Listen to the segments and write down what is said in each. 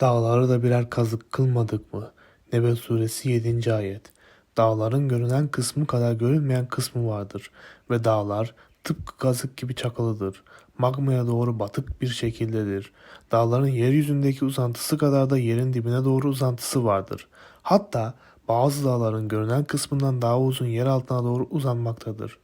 Dağları da birer kazık kılmadık mı? Nebe suresi 7. ayet. Dağların görünen kısmı kadar görünmeyen kısmı vardır ve dağlar tıpkı kazık gibi çakılıdır. Magmaya doğru batık bir şekildedir. Dağların yeryüzündeki uzantısı kadar da yerin dibine doğru uzantısı vardır. Hatta bazı dağların görünen kısmından daha uzun yer altına doğru uzanmaktadır.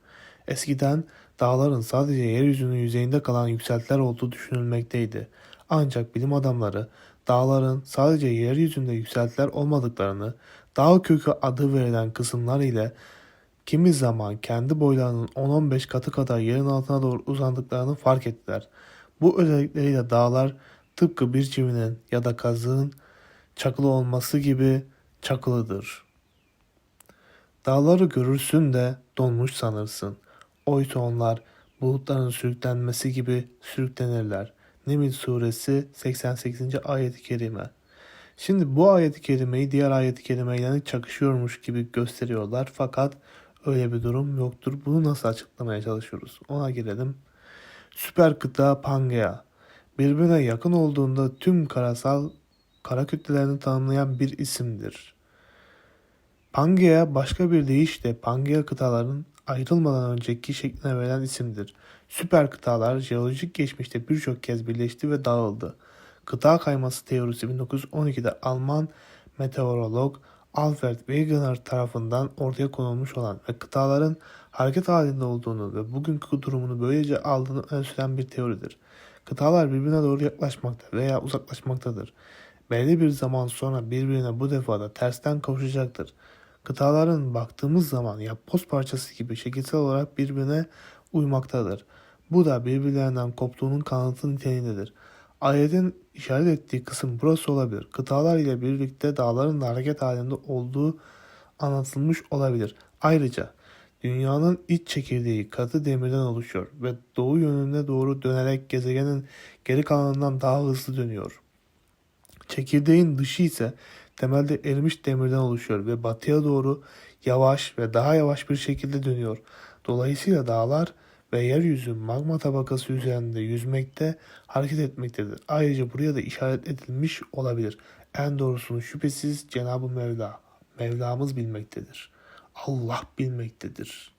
Eskiden dağların sadece yeryüzünün yüzeyinde kalan yükseltiler olduğu düşünülmekteydi. Ancak bilim adamları dağların sadece yeryüzünde yükseltiler olmadıklarını, dağ kökü adı verilen kısımlar ile kimi zaman kendi boylarının 10-15 katı kadar yerin altına doğru uzandıklarını fark ettiler. Bu özellikleriyle dağlar tıpkı bir çivinin ya da kazığın çakılı olması gibi çakılıdır. Dağları görürsün de donmuş sanırsın. Oysa onlar bulutların sürüklenmesi gibi sürüklenirler. Neml suresi 88. ayet-i kerime. Şimdi bu ayet-i kerimeyi diğer ayet-i kerimeyle çakışıyormuş gibi gösteriyorlar fakat öyle bir durum yoktur. Bunu nasıl açıklamaya çalışıyoruz? Ona girelim. Süper kıta Pangea. Birbirine yakın olduğunda tüm karasal kara kütlelerini tanımlayan bir isimdir. Pangea başka bir deyişle Pangea kıtaların ayrılmadan önceki şekline verilen isimdir. Süper kıtalar jeolojik geçmişte birçok kez birleşti ve dağıldı. Kıta kayması teorisi 1912'de Alman meteorolog Alfred Wegener tarafından ortaya konulmuş olan ve kıtaların hareket halinde olduğunu ve bugünkü durumunu böylece aldığını öne süren bir teoridir. Kıtalar birbirine doğru yaklaşmakta veya uzaklaşmaktadır. Belli bir zaman sonra birbirine bu defa da tersten kavuşacaktır. Kıtaların baktığımız zaman yapboz parçası gibi şekilsel olarak birbirine uymaktadır. Bu da birbirlerinden koptuğunun kanıtı niteliğindedir. Ayetin işaret ettiği kısım burası olabilir. Kıtalar ile birlikte dağların da hareket halinde olduğu anlatılmış olabilir. Ayrıca dünyanın iç çekirdeği katı demirden oluşuyor ve doğu yönüne doğru dönerek gezegenin geri kalanından daha hızlı dönüyor. Çekirdeğin dışı ise temelde erimiş demirden oluşuyor ve batıya doğru yavaş ve daha yavaş bir şekilde dönüyor. Dolayısıyla dağlar ve yeryüzü magma tabakası üzerinde yüzmekte, hareket etmektedir. Ayrıca buraya da işaret edilmiş olabilir. En doğrusunu şüphesiz Cenab-ı Mevla, Mevlamız bilmektedir. Allah bilmektedir.